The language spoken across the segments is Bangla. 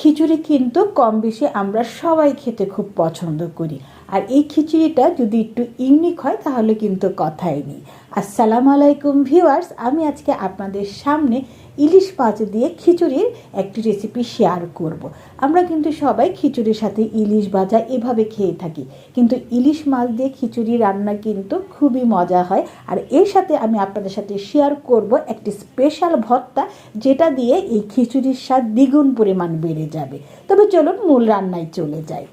খিচুড়ি কিন্তু কম বেশি আমরা সবাই খেতে খুব পছন্দ করি। আর এই খিচুড়িটা যদি একটু ইউনিক হয়, তাহলে কিন্তু কথাই নেই। আসসালামু আলাইকুম ভিউয়ার্স, আমি আজকে আপনাদের সামনে ইলিশ মাছ দিয়ে খিচুড়ির একটি রেসিপি শেয়ার করব। আমরা কিন্তু সবাই খিচুড়ির সাথে ইলিশ ভাজা এভাবে খেয়ে থাকি, কিন্তু ইলিশ মাছ দিয়ে খিচুড়ি রান্না কিন্তু খুবই মজা হয়। আর এর সাথে আমি আপনাদের সাথে শেয়ার করব একটি স্পেশাল ভর্তা, যেটা দিয়ে এই খিচুড়ির স্বাদ দ্বিগুণ পরিমাণ বেড়ে যাবে। তবে চলুন মূল রান্নায় চলে যাই।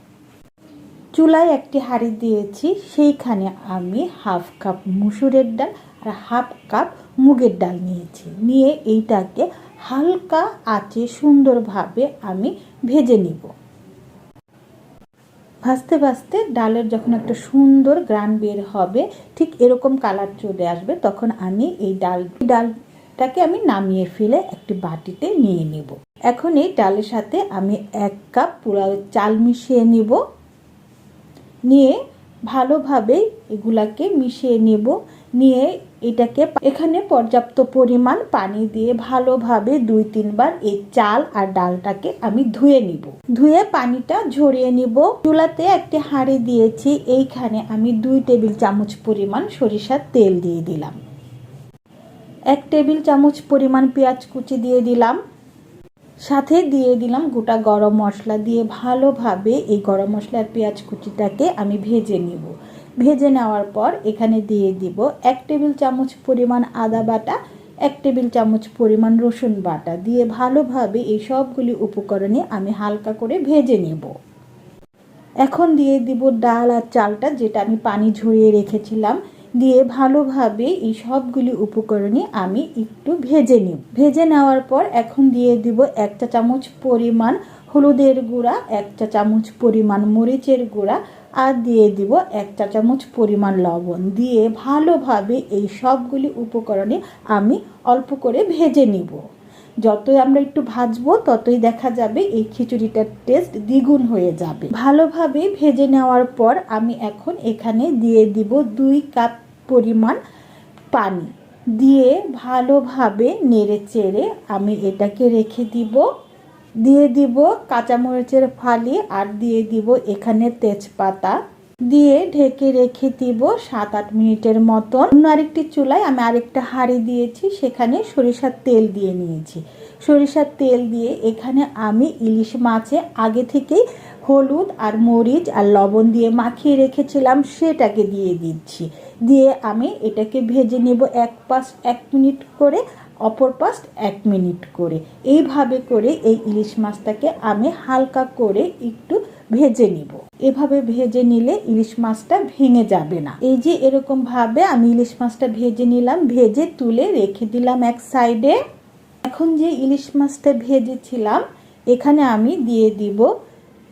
চুলায় একটি হাঁড়ি দিয়েছি, সেইখানে আমি হাফ কাপ মুসুরের ডাল আর হাফ কাপ মুগের ডাল নিয়েছি। নিয়ে এইটাকে হালকা আঁচে সুন্দরভাবে আমি ভেজে নিব। ভাজতে ভাজতে ডালের যখন একটা সুন্দর গ্রান বের হবে, ঠিক এরকম কালার চলে আসবে, তখন আমি এই ডাল ডালটাকে আমি নামিয়ে ফেলে একটি বাটিতে নিয়ে নিব। এখন এই ডালের সাথে আমি এক কাপ পুরো চাল মিশিয়ে নিব। নিয়ে ভালোভাবে এগুলাকে মিশিয়ে নেব। নিয়ে এটাকে এখানে পর্যাপ্ত পরিমাণ পানি দিয়ে ভালোভাবে দুই তিনবার এই চাল আর ডালটাকে আমি ধুয়ে নিব। ধুয়ে পানিটা ঝরিয়ে নিব। চুলাতে একটি হাঁড়ি দিয়েছি। এইখানে আমি দুই টেবিল চামচ পরিমাণ সরিষার তেল দিয়ে দিলাম। এক টেবিল চামচ পরিমাণ পেঁয়াজ কুচি দিয়ে দিলাম। সাথে দিয়ে দিলাম গোটা গরম মশলা দিয়ে ভালোভাবে এই গরম মশলার পেঁয়াজ কুচিটাকে আমি ভেজে নিব। ভেজে নেওয়ার পর এখানে দিয়ে দিব এক টেবিল চামচ পরিমাণ আদা বাটা, এক টেবিল চামচ পরিমাণ রসুন বাটা দিয়ে ভালোভাবে এই সবগুলি উপকরণে আমি হালকা করে ভেজে নেব। এখন দিয়ে দিব ডাল আর চালটা যেটা আমি পানি ঝরিয়ে রেখেছিলাম। দিয়ে ভালোভাবে এই সবগুলি উপকরণে আমি একটু ভেজে নিব। ভেজে নেওয়ার পর এখন দিয়ে দিব এক চা চামচ পরিমাণ হলুদের গুঁড়া এক চা চামচ পরিমাণ মরিচের গুঁড়া আর দিয়ে দিব এক চা চামচ পরিমাণ লবণ। দিয়ে ভালোভাবে এই সবগুলি উপকরণে আমি অল্প করে ভেজে নিব। যতই আমরা একটু ভাজবো, ততই দেখা যাবে এই খিচুড়িটার টেস্ট দ্বিগুণ হয়ে যাবে। ভালোভাবে ভেজে নেওয়ার পর আমি এখন এখানে দিয়ে দিব দুই কাপ পরিমাণ পানি দিয়ে ভালোভাবে নেড়ে চেড়ে আমি এটাকে রেখে দিব। দিয়ে দিব কাঁচামরিচের ফালি আর দিয়ে দিব এখানে তেজপাতা। দিয়ে ঢেকে রেখে দিব সাত আট মিনিটের মতন। অন্য আরেকটি চুলায় আমি আরেকটা হাঁড়ি দিয়েছি, সেখানে সরিষার তেল দিয়ে নিয়েছি। সরিষার তেল দিয়ে এখানে আমি ইলিশ মাছে আগে থেকেই হলুদ আর মরিচ আর লবণ দিয়ে মাখিয়ে রেখেছিলাম, সেটাকে দিয়ে দিচ্ছি। দিয়ে আমি এটাকে ভেজে নেব এক পাশ এক মিনিট করে, অপর পাশ এক মিনিট করে। এইভাবে করে এই ইলিশ মাছটাকে আমি হালকা করে একটু ভেজে নিব। এভাবে ভেজে নিলে ইলিশ মাছটা ভেঙে যাবে না। এই যে এরকম ভাবে আমি ইলিশ মাছটা ভেজে নিলাম, ভেজে তুলে রেখে দিলাম এক সাইডে। এখন যে ইলিশ মাছটা ভেজেছিলাম, এখানে আমি দিয়ে দিব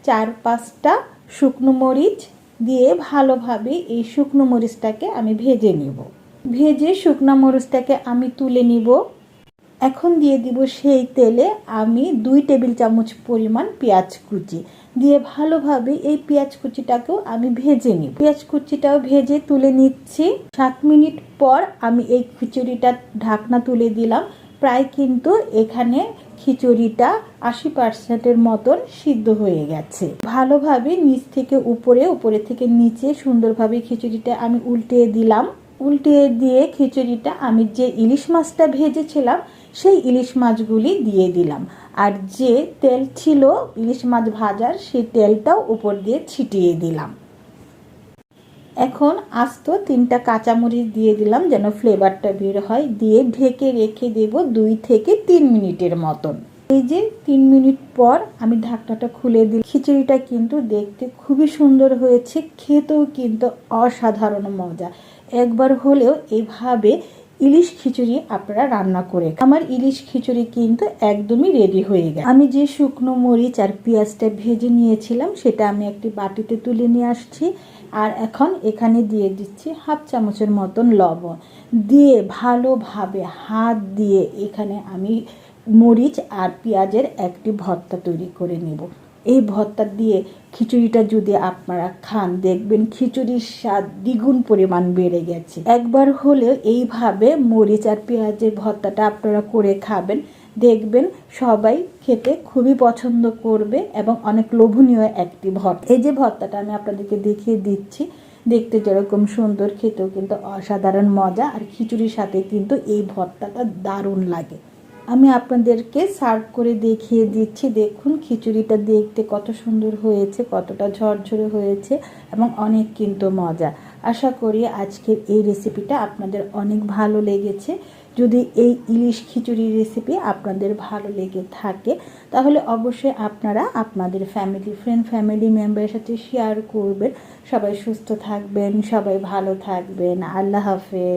চার পাঁচটা শুকনো মরিচ দিয়ে ভালোভাবে এই শুকনো মরিচটাকে আমি ভেজে নিব। ভেজে শুকনো মরিচটাকে আমি তুলে নিব। এখন দিয়ে দিব সেই তেলে আমি দুই টেবিল চামচ পরিমাণ পেঁয়াজ কুচি। দিয়ে ভালোভাবে এই পেঁয়াজ কুচিটাকেও আমি ভেজে নিই পেঁয়াজ কুচিটাও ভেজে তুলে নিচ্ছি। সাত মিনিট পর আমি এই খিচুড়িটা ঢাকনা তুলে দিলাম। প্রায় কিন্তু এখানে খিচুড়িটা আশি পার্সেন্টের মতন সিদ্ধ হয়ে গেছে। ভালোভাবে নিচ থেকে উপরে উপরে থেকে নিচে সুন্দরভাবে খিচুড়িটা আমি উল্টে দিলাম। উল্টে দিয়ে খিচুড়িটা আমি যে ইলিশ মাছটা ভেজেছিলাম, সেই ইলিশ মাছগুলি দিয়ে দিলাম। আর যে তেল ছিল ইলিশ মাছ ভাজার, সেই তেলটাও উপর দিয়ে ছিটিয়ে দিলাম। এখন আস্ত তিনটা কাঁচামরিচ দিয়ে দিলাম যেন ফ্লেভারটা বের হয়। দিয়ে ঢেকে রেখে দেব দুই থেকে তিন মিনিটের মতন। এই যে তিন মিনিট পর আমি ঢাকনাটা খুলে দিই খিচুড়িটা কিন্তু দেখতে খুবই সুন্দর হয়েছে, খেতেও কিন্তু অসাধারণ মজা। একবার হলেও এভাবে ইলিশ খিচুড়ি আপনারা রান্না করে আমার ইলিশ খিচুড়ি কিন্তু একদমই রেডি হয়ে গেছে। আমি যে শুকনো মরিচ আর পেঁয়াজটা ভেজে নিয়েছিলাম, সেটা আমি একটি বাটিতে তুলে নিয়ে আসছি। আর এখন এখানে দিয়ে দিচ্ছি হাফ চামচের মতন লবণ। দিয়ে ভালোভাবে হাত দিয়ে এখানে আমি মরিচ আর পেঁয়াজের একটি ভর্তা তৈরি করে নেব। এই ভর্তা দিয়ে খিচুড়িটা যদি আপনারা খান, দেখবেন খিচুড়ির স্বাদ দ্বিগুণ পরিমাণ বেড়ে গেছে। একবার হলেও এইভাবে মরিচ আর পেঁয়াজের ভর্তাটা আপনারা করে খাবেন। দেখবেন সবাই খেতে খুবই পছন্দ করবে এবং অনেক লোভনীয় একটি ভর্তা। এই যে ভর্তাটা আমি আপনাদেরকে দেখিয়ে দিচ্ছি, দেখতে যেরকম সুন্দর, খেতেও কিন্তু অসাধারণ মজা আর খিচুড়ির সাথে কিন্তু এই ভর্তাটা দারুণ লাগে। আমি আপনাদেরকে সার্ভ করে দেখিয়ে দিচ্ছি। দেখুন, খিচুড়িটা দেখতে কত সুন্দর হয়েছে, কতটা ঝরঝরে হয়েছে এবং অনেক কিন্তু মজা। আশা করি আজকের এই রেসিপিটা আপনাদের অনেক ভালো লেগেছে। যদি এই ইলিশ খিচুড়ি রেসিপি আপনাদের ভালো লেগে থাকে, তাহলে অবশ্যই আপনারা আপনাদের ফ্যামিলি ফ্রেন্ড ফ্যামিলি মেম্বারের সাথে শেয়ার করবেন। সবাই সুস্থ থাকবেন, সবাই ভালো থাকবেন। আল্লাহ হাফেজ।